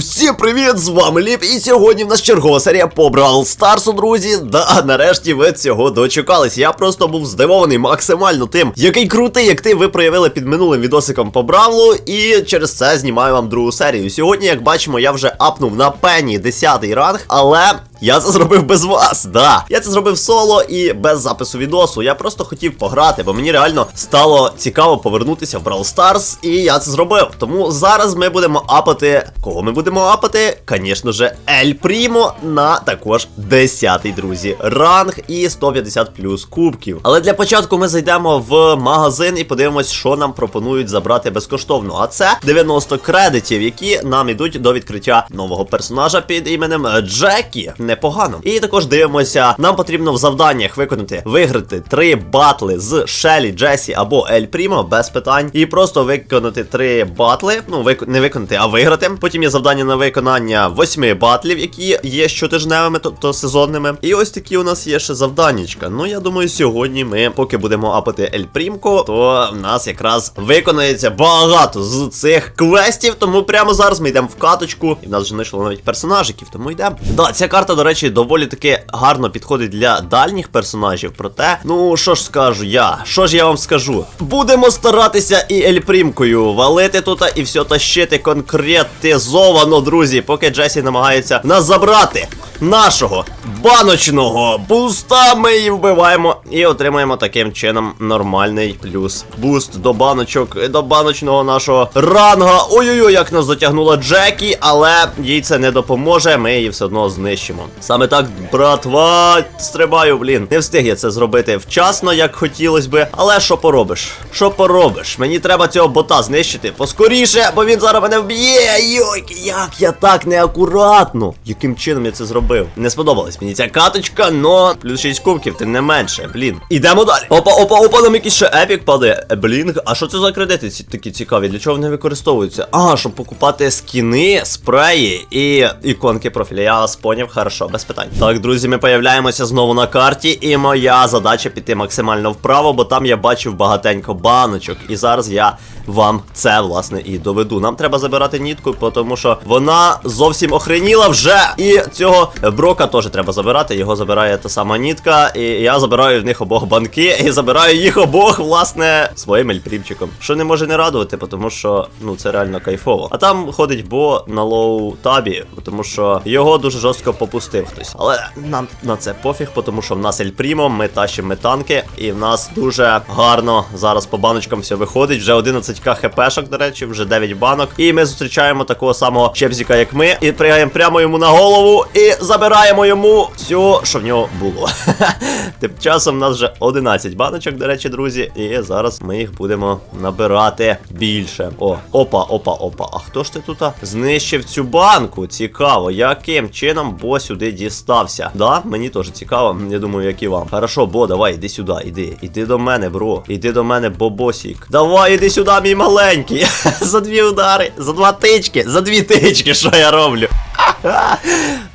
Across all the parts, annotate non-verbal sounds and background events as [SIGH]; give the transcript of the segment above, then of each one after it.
всім привіт! З вами Ліп, і сьогодні в нас чергова серія по Бравл Старсу, друзі. Да, нарешті ви цього дочекались. Я просто був здивований максимально тим, який крутий, як ти ви проявили під минулим відосиком по Бравлу, і через це знімаю вам другу серію. Сьогодні, як бачимо, я вже апнув на пені 10 ранг, але. Я це зробив без вас, да. Я це зробив соло і без запису відосу. Я просто хотів пограти, бо мені реально стало цікаво повернутися в Brawl Stars, і я це зробив. Тому зараз ми будемо апати. Кого ми будемо апати? Звісно же, Ель Прімо на також 10-й, друзі. Ранг і 150 плюс кубків. Але для початку ми зайдемо в магазин і подивимось, що нам пропонують забрати безкоштовно. А це 90 кредитів, які нам ідуть до відкриття нового персонажа під іменем Джекі непогано. І також дивимося, нам потрібно в завданнях виконати виграти три батли з Шелі, Джесі або Ель Прімо без питань. І просто виконати три батли. Ну, вик... не виконати, а виграти. Потім є завдання на виконання восьми батлів, які є щотижневими, тобто сезонними. І ось такі у нас є ще завданнячка. Ну, я думаю, сьогодні ми, поки будемо апати Ель Прімко, то в нас якраз виконається багато з цих квестів. Тому прямо зараз ми йдемо в каточку. І в нас вже знайшло навіть персонажиків, тому йдемо. Да, ця карта, до речі, доволі таки гарно підходить для дальніх персонажів. Проте, ну що ж скажу я? Що ж я вам скажу? Будемо старатися і Ельпрімкою валити тут і все тащити конкретизовано, друзі, поки Джесі намагається нас забрати. Нашого баночного буста ми її вбиваємо і отримаємо таким чином нормальний плюс буст до баночок, до баночного нашого ранга. Ой-ой-ой, як нас затягнула Джекі, але їй це не допоможе. Ми її все одно знищимо. Саме так, братва, стрибаю, блін. Не встиг я це зробити вчасно, як хотілось би. Але що поробиш? Що поробиш? Мені треба цього бота знищити поскоріше, бо він зараз мене вб'є. Йойки, як я так неакуратно. Яким чином я це зробив? Не сподобалась мені ця каточка, но плюс 6 кубків, тим не менше. Блін. Ідемо далі. Опа, опа, опа, нам якийсь ще епік падає. Е, Блінг. А що це за кредити ці такі цікаві? Для чого вони використовуються? А, щоб покупати скіни, спреї і іконки профіля. Я вас поняв, хорошо, без питань. Так, друзі, ми появляємося знову на карті, і моя задача піти максимально вправо, бо там я бачив багатенько баночок. І зараз я вам це власне і доведу. Нам треба забирати нітку, тому що вона зовсім охреніла вже. І цього брока теж треба забирати. Його забирає та сама нітка. І я забираю в них обох банки і забираю їх обох, власне, своїм ельпрімчиком. Що не може не радувати, тому що ну це реально кайфово. А там ходить бо на лоу табі, тому що його дуже жорстко попустив хтось. Але нам на це пофіг, тому що в нас ельпрімо, ми тащимо метанки, і в нас дуже гарно зараз по баночкам все виходить. Вже 11к хпшок, до речі, вже 9 банок. І ми зустрічаємо такого самого чепзіка, як ми, і пригаємо прямо йому на голову і забираємо йому все, що в нього було. [LAUGHS] Тим часом в нас вже 11 баночок, до речі, друзі. І зараз ми їх будемо набирати більше. О, опа, опа, опа. А хто ж ти тут знищив цю банку? Цікаво, яким чином бо сюди дістався? Да, мені теж цікаво. Я думаю, як і вам. Хорошо, бо давай, іди сюди, іди. Іди до мене, бро. Іди до мене, бобосік. Давай, іди сюди, мій маленький. [LAUGHS] за дві удари, за два тички, за дві тички, що я роблю. [LAUGHS]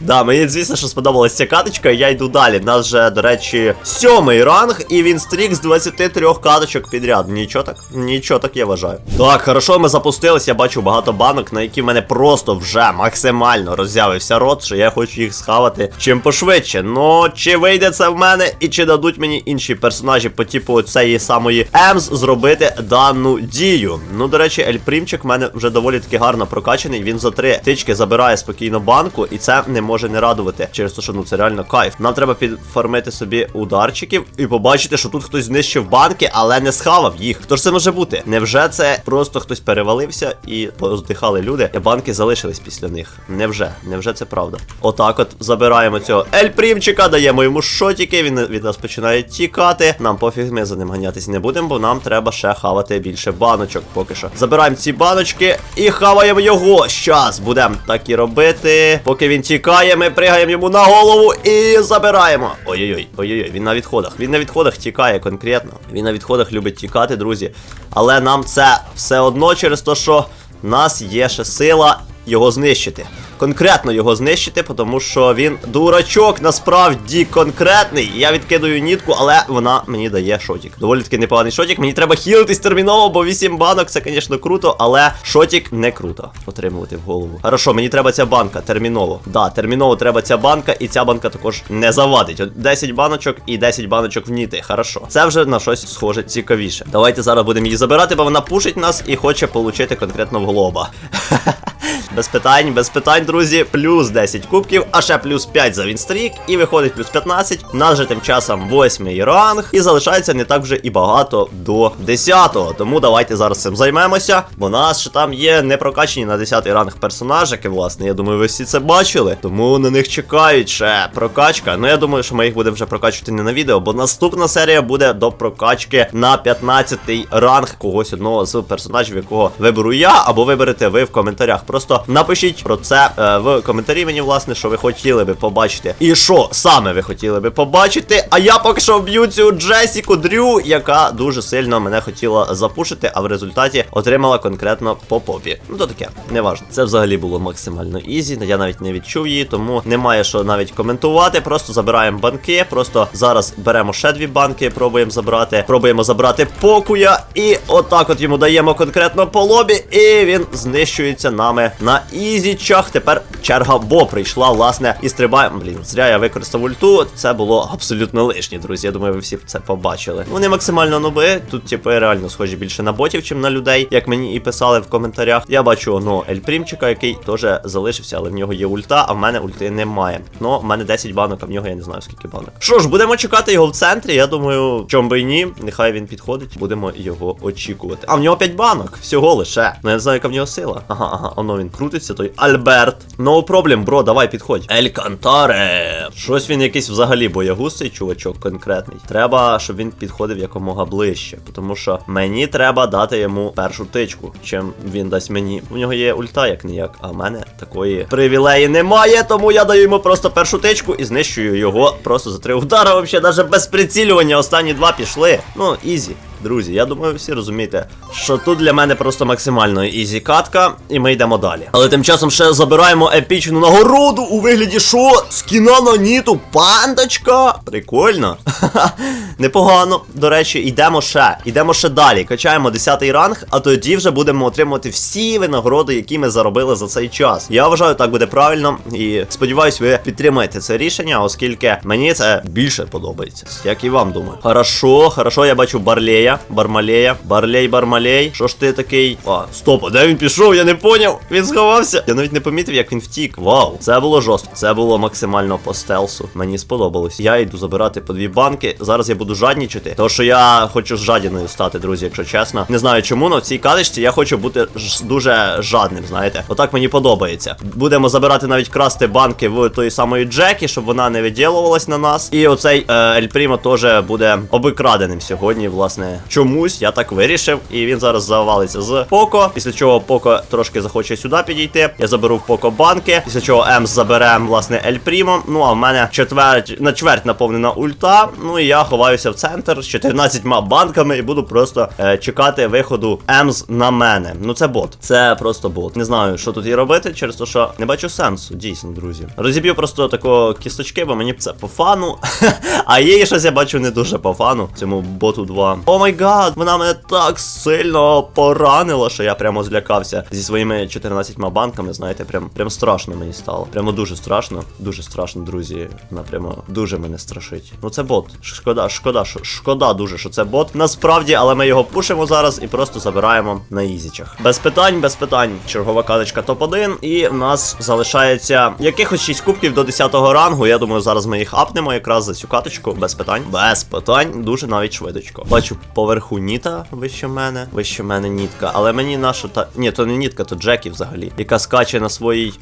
Да, мені звісно, що сподобалася ця каточка, я йду далі. У нас же, до речі, сьомий ранг, і він стрік з 23 каточок підряд. Нічого так, нічого так я вважаю. Так, хорошо, ми запустились, я бачу багато банок, на які в мене просто вже максимально роззявився рот, що я хочу їх схавати чим пошвидше. Ну, чи вийде це в мене, і чи дадуть мені інші персонажі по типу цієї самої Емс зробити дану дію. Ну, до речі, Ельпрімчик в мене вже доволі таки гарно прокачаний. Він за три тички забирає спокійно банку, і це не може не радувати. Через те, що ну це реально кайф. Нам треба підфармити собі ударчиків і побачити, що тут хтось знищив банки, але не схавав їх. Хто ж це може бути? Невже це просто хтось перевалився і поздихали люди, і банки залишились після них? Невже? Невже це правда? Отак, от забираємо цього Ельпрімчика, даємо йому шотики. Він від нас починає тікати. Нам пофіг, ми за ним ганятись не будемо, бо нам треба ще хавати більше баночок. Поки що. Забираємо ці баночки і хаваємо його. Щас будемо так і робити. Поки він тікає, ми пригаємо йому на голову і забираємо. Ой-ой-ой, ой-ой-ой, він на відходах. Він на відходах тікає конкретно. Він на відходах любить тікати, друзі. Але нам це все одно через те, що в нас є ще сила його знищити. Конкретно його знищити, тому що він дурачок насправді конкретний. Я відкидаю нітку, але вона мені дає шотік. Доволі таки непоганий шотік. Мені треба хілитись терміново, бо 8 банок це, звісно, круто, але шотік не круто. Отримувати в голову. Хорошо, мені треба ця банка терміново. Да, терміново треба ця банка, і ця банка також не завадить. От 10 баночок і 10 баночок в ніти. Хорошо. Це вже на щось схоже цікавіше. Давайте зараз будемо її забирати, бо вона пушить нас і хоче получити конкретно в глоба. [LAUGHS] Без питань, без питань, друзі. Плюс 10 кубків, а ще плюс 5 за вінстрік, і виходить плюс 15. У нас же тим часом 8 ранг, і залишається не так вже і багато до 10-го. Тому давайте зараз цим займемося. Бо нас ще там є непрокачені на 10 ранг персонажики, власне. Я думаю, ви всі це бачили. Тому на них чекають ще прокачка. Ну я думаю, що ми їх будемо вже прокачувати не на відео, бо наступна серія буде до прокачки на 15-й ранг когось одного з персонажів, якого виберу я, або виберете ви в коментарях. Просто напишіть про це е, в коментарі мені, власне, що ви хотіли би побачити. І що саме ви хотіли би побачити. А я поки що вб'ю цю Джесіку Дрю, яка дуже сильно мене хотіла запушити, а в результаті отримала конкретно по попі. Ну то таке, неважно. Це взагалі було максимально ізі. Я навіть не відчув її, тому немає що навіть коментувати. Просто забираємо банки. Просто зараз беремо ще дві банки, пробуємо забрати. Пробуємо забрати покуя. І отак от йому даємо конкретно по лобі. І він знищується нами на ізічах. Тепер черга Бо прийшла, власне, і стрибаємо. Блін, зря я використав ульту. Це було абсолютно лишнє, друзі. Я думаю, ви всі це побачили. Вони максимально нуби. Тут, типу, реально схожі більше на ботів, чим на людей, як мені і писали в коментарях. Я бачу ну, Ельпрімчика, який теж залишився, але в нього є ульта, а в мене ульти немає. Ну, в мене 10 банок, а в нього я не знаю скільки банок. Що ж, будемо чекати його в центрі. Я думаю, чом би і ні. Нехай він підходить. Будемо його очікувати. А в нього 5 банок. Всього лише. Ну я не знаю, яка в нього сила. Ага, ага, оно він крутиться, той Альберт. No problem, бро, давай підходь. Ель Кантаре. Щось він якийсь взагалі боягуз цей чувачок конкретний. Треба, щоб він підходив якомога ближче. Тому що мені треба дати йому першу тичку, чим він дасть мені. У нього є ульта, як ніяк, а в мене такої привілеї немає, тому я даю йому просто першу тичку і знищую його просто за три удара. Взагалі, навіть без прицілювання. Останні два пішли. Ну, ізі. Друзі, я думаю, всі розумієте, що тут для мене просто максимально ізі катка, і ми йдемо далі. Але тим часом ще забираємо епічну нагороду у вигляді що? Скіна на ніту, пандочка. Прикольно. [LAUGHS] Непогано. До речі, йдемо ще. Йдемо ще далі. Качаємо 10-й ранг, а тоді вже будемо отримувати всі винагороди, які ми заробили за цей час. Я вважаю, так буде правильно. І сподіваюсь, ви підтримаєте це рішення, оскільки мені це більше подобається. Як і вам думаю. Хорошо, хорошо, я бачу Барлея, Бармалея, Барлей, Бармалей. Що ж ти такий? А, стоп, а де він пішов? Я не поняв. Він сховався. Я навіть не помітив, як він втік. Вау, це було жорстко. Це було максимально по стелсу. Мені сподобалось. Я йду забирати по дві банки. Зараз я буду жаднічити. Тому що я хочу з жадіною стати, друзі, якщо чесно. Не знаю чому, але в цій кадочці я хочу бути дуже жадним, знаєте. Отак мені подобається. Будемо забирати навіть красти банки в тої самої Джекі, щоб вона не виділувалась на нас. І оцей е, Ель Прімо теж буде обикраденим сьогодні, власне. Чомусь я так вирішив. І він зараз завалиться з Поко. Після чого Поко трошки захоче сюди підійти. Я заберу в Поко банки. Після чого Емс забере, власне, Ель Прімо. Ну а в мене четверть на чверть наповнена ульта. Ну і я ховаюся в центр з 14 банками і буду просто е, чекати виходу Емс на мене. Ну це бот. Це просто бот. Не знаю, що тут і робити, через те, що не бачу сенсу, дійсно, друзі. Розіб'ю просто тако кісточки, бо мені це по фану. [LAUGHS] а їй щось я бачу не дуже по фану. Цьому боту 2. О май гад, вона мене так сильно поранила, що я прямо злякався зі своїми 14 банками. Знаєте, прям прям страшно мені стало. Прямо дуже страшно. Дуже страшно, друзі. Вона прямо дуже мене страшить. Ну це бот. Шкода, шкода, шкода дуже, що це бот. Насправді, але ми його пушимо зараз і просто забираємо на ізічах. Без питань, без питань. Чергова каточка топ-1. І в нас залишається якихось 6 кубків до 10 рангу. Я думаю, зараз ми їх апнемо якраз за цю каточку. Без питань. Без питань. Дуже навіть швидочко. Бачу поверху Ніта вище мене. Вище мене нітка. Але мені наша та. Ні, то не нітка, то Джекі взагалі. Яка скаче на своїй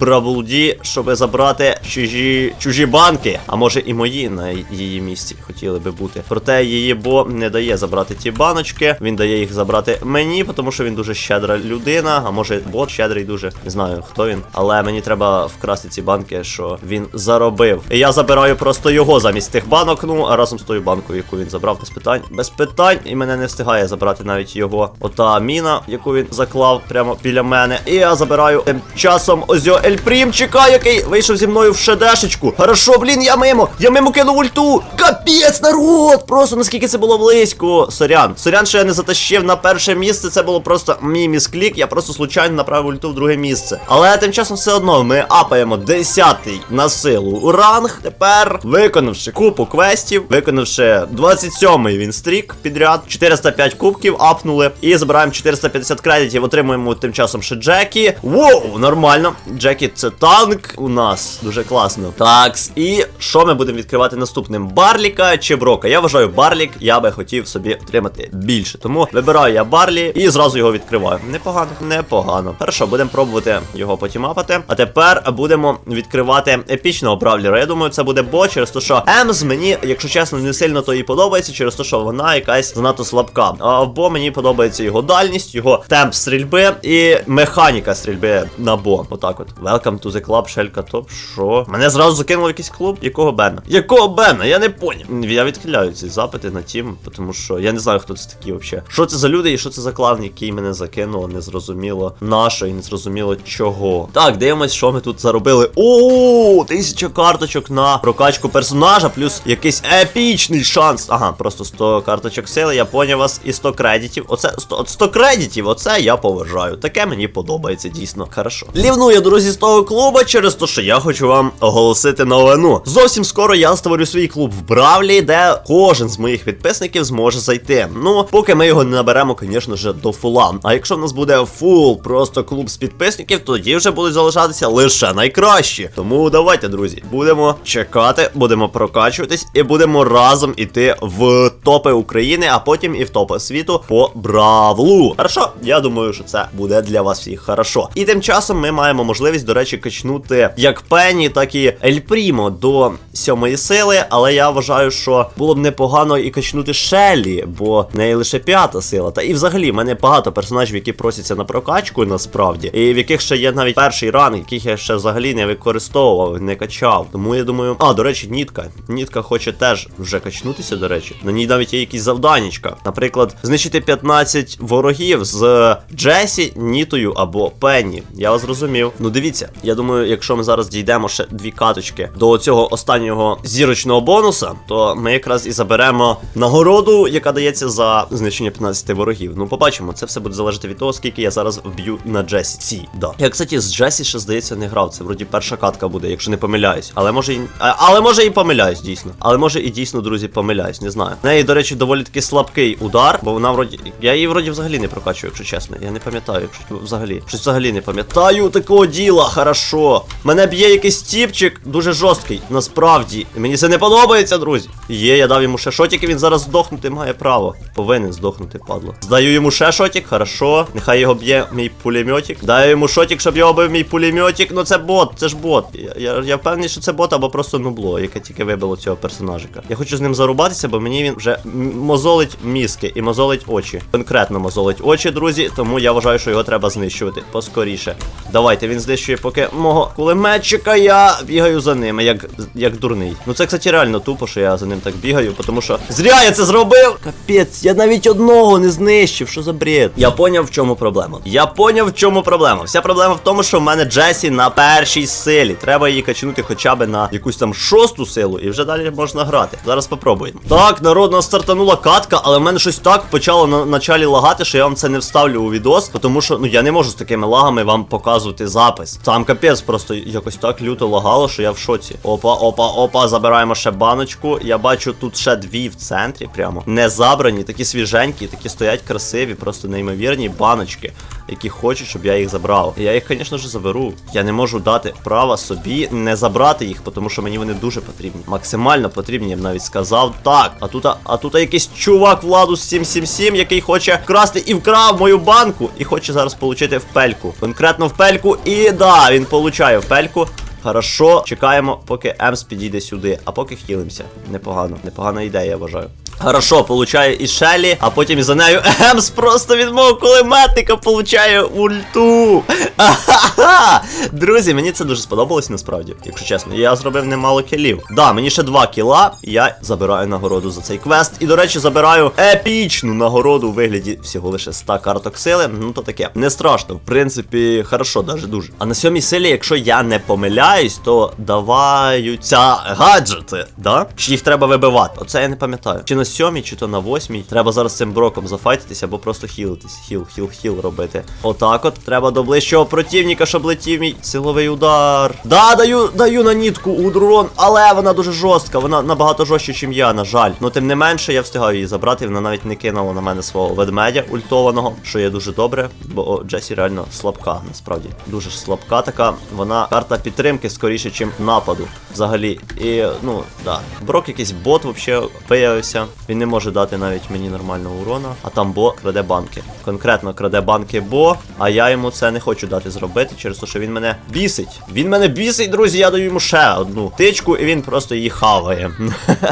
Бравулді, щоб забрати чужі чужі банки. А може і мої на її місці хотіли би бути. Проте її бо не дає забрати ті баночки. Він дає їх забрати мені, тому що він дуже щедра людина. А може бот щедрий дуже. Не знаю хто він. Але мені треба вкрасти ці банки, що він заробив. І я забираю просто його замість тих банок. Ну а разом з тою банкою, яку він забрав, без питань. Без питань, і мене не встигає забрати навіть його. Ота міна, яку він заклав прямо біля мене. І я забираю тим часом ось його Ельпрімчика, який вийшов зі мною в шедешечку. Хорошо, блін, я мимо. Я мимо кинув ульту. Капець, народ! Просто наскільки це було близько. Сорян. Сорян, що я не затащив на перше місце. Це було просто мій місклік. Я просто случайно направив ульту в друге місце. Але тим часом все одно ми апаємо 10-й на силу ранг. Тепер виконавши купу квестів, виконавши 27-й він стрік підряд, 405 кубків апнули. І забираємо 450 кредитів. Отримуємо тим часом ще Джекі. Воу, нормально. Джекі це танк у нас. Дуже класно. Такс. І що ми будемо відкривати наступним? Барліка чи Брока? Я вважаю, Барлік я би хотів собі отримати більше. Тому вибираю я Барлі і зразу його відкриваю. Непогано, непогано. Хорошо, будемо пробувати його потім апати. А тепер будемо відкривати епічного бравлера. Я думаю, це буде бо через те, що Емз мені, якщо чесно, не сильно то і подобається, через те, що вона якась занадто слабка. А в бо мені подобається його дальність, його темп стрільби і механіка стрільби на бо. Отак от. Welcome to the club, Шелька Топ. Що? Мене зразу закинули в якийсь клуб? Якого Бена? Якого Бена? Я не поняв. Я відхиляю ці запити на тім, тому що я не знаю, хто це такі взагалі. Що це за люди і що це за клан, який мене закинуло, не зрозуміло нащо і не зрозуміло чого. Так, дивимось, що ми тут заробили. О, тисяча карточок на прокачку персонажа, плюс якийсь епічний шанс. Ага, просто 100 карточок сили, я поняв вас, і 100 кредитів. Оце 100, 100 кредитів, оце я поважаю. Таке мені подобається, дійсно. Хорошо. Лівну я, друзі, з того клуба через те, що я хочу вам оголосити новину. Зовсім скоро я створю свій клуб в Бравлі, де кожен з моїх підписників зможе зайти. Ну, поки ми його не наберемо, звісно ж, до фула. А якщо в нас буде фул, просто клуб з підписників, тоді вже будуть залишатися лише найкращі. Тому давайте, друзі, будемо чекати, будемо прокачуватись і будемо разом іти в топи України, а потім і в топи світу по бравлу. Хорошо? Я думаю, що це буде для вас всіх хорошо. І тим часом ми маємо можливість, до речі, качнути як Пенні, так і Ель Прімо до сьомої сили. Але я вважаю, що було б непогано і качнути Шеллі, бо в неї лише п'ята сила. Та і взагалі в мене багато персонажів, які просяться на прокачку насправді, і в яких ще є навіть перший ранг, яких я ще взагалі не використовував, не качав. Тому я думаю, а до речі, Нітка. Нітка хоче теж вже качнутися, до речі. На ній навіть є якісь завданічка. Наприклад, знищити 15 ворогів з Джесі, Нітою або Пенні. Я вас зрозумів. Ну дивіться, я думаю, якщо ми зараз дійдемо ще дві каточки до цього останнього зірочного бонуса, то ми якраз і заберемо нагороду, яка дається за знищення 15 ворогів. Ну, побачимо, це все буде залежати від того, скільки я зараз вб'ю на Джесі. Ці, да. Я, кстати, з Джесі ще здається не грав. Це вроді перша катка буде, якщо не помиляюсь. Але може і. Але може і помиляюсь, дійсно. Але може і дійсно, друзі, помиляюсь, не знаю. В неї, до речі, доволі таки слабкий удар, бо вона вроді. Я її вроді взагалі не прокачую, якщо чесно. Я не пам'ятаю, якщо взагалі. Щось взагалі не пам'ятаю такого діла, хорошо. Мене б'є якийсь тіпчик, дуже жорсткий. Насправді. Мені це не подобається, друзі. Є, я дав йому ще шотик, і він зараз здохнути має право. Повинен здохнути, падло. Здаю йому ще шотик, хорошо. Нехай його б'є мій пулеметик. Даю йому шотик, щоб його бив мій пулеметик. Ну це бот, це ж бот. Я, я, я впевнений, що це бот або просто нубло, яке тільки вибило цього персонажика. Я хочу з ним зарубатися, бо мені він вже мозолить мізки і мозолить очі. Конкретно мозолить очі, друзі. Тому я вважаю, що його треба знищувати поскоріше. Давайте він знищує поки мого кулеметчика. Я бігаю за ними, як, як дурний. Ну це, кстати, реально тупо, що я за ним так бігаю, тому що зря я це зробив. Капець, я навіть одного не знищив. Що за бред? Я поняв, в чому проблема. Я поняв, в чому проблема. Вся проблема в тому, що в мене Джесі на першій силі. Треба її качнути хоча б на якусь там шосту силу, і вже далі можна грати. Зараз попробуємо. Так, народ, стартанула катка, але в мене щось так почало на началі лагати, що я вам це не вставлю у відос, тому що ну я не можу з такими лагами вам показувати запис. Там капець просто якось так люто лагало, що я в шоці. Опа, опа, опа, забираємо ще баночку. Я бачу тут ще дві в центрі, прямо не забрані, такі свіженькі, такі стоять красиві, просто неймовірні баночки. Які хочуть, щоб я їх забрав. Я їх, звісно ж, заберу. Я не можу дати права собі не забрати їх, тому що мені вони дуже потрібні. Максимально потрібні, я б навіть сказав. Так, а тут, а тут якийсь чувак владу з 777, який хоче вкрасти і вкрав мою банку, і хоче зараз отримати в пельку. Конкретно в пельку, і да, він получає в пельку. Хорошо, чекаємо, поки Емс підійде сюди, а поки хілимося. Непогано, непогана ідея, я вважаю. Хорошо, получає і Шелі, а потім і за нею Емс просто від мого кулеметника получає ульту. Ахаха! Друзі, мені це дуже сподобалось насправді, якщо чесно. Я зробив немало кілів. Да, мені ще два кіла, я забираю нагороду за цей квест. І, до речі, забираю епічну нагороду у вигляді всього лише 100 карток сили. Ну то таке. Не страшно, в принципі, хорошо, даже дуже. А на сьомій силі, якщо я не помиляюсь, то даваються гаджети, да? Чи їх треба вибивати? Оце я не пам'ятаю. Чи на сьомій, чи то на восьмій. Треба зараз цим броком зафайтитися або просто хілитись. Хіл, хіл, хіл робити. Отак от. Треба до ближчого противника, щоб летів мій силовий удар. Да, даю, даю на нітку удрон, але вона дуже жорстка. Вона набагато жорстче, ніж я, на жаль. Ну тим не менше, я встигаю її забрати. Вона навіть не кинула на мене свого ведмедя ультованого, що є дуже добре, бо о, Джесі реально слабка, насправді. Дуже слабка така. Вона карта підтримки скоріше, ніж нападу. Взагалі. І ну, да. Брок якийсь бот взагалі виявився. Він не може дати навіть мені нормального урона. А там бо краде банки. Конкретно краде банки бо, а я йому це не хочу дати зробити, через те, що він мене бісить. Він мене бісить, друзі, я даю йому ще одну тичку, і він просто її хаває.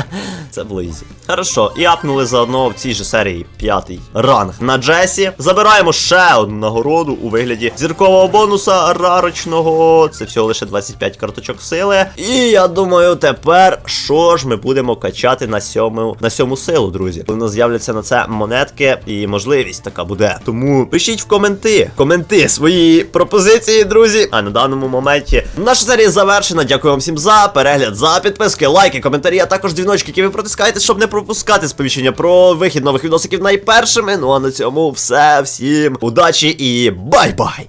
[LAUGHS] Це було ізі. Хорошо, і апнули заодно в цій же серії п'ятий ранг на Джесі. Забираємо ще одну нагороду у вигляді зіркового бонуса рарочного. Це всього лише 25 карточок сили. І я думаю, тепер що ж ми будемо качати на сьому на сьому силу, друзі. Коли у нас з'являться на це монетки і можливість така буде. Тому пишіть в коменти, коменти свої пропозиції, друзі. А на даному моменті наша серія завершена. Дякую вам всім за перегляд, за підписки, лайки, коментарі, а також дзвіночки, які ви протискаєте, щоб не пропускати сповіщення про вихід нових відосиків найпершими. Ну а на цьому все. Всім удачі і бай-бай!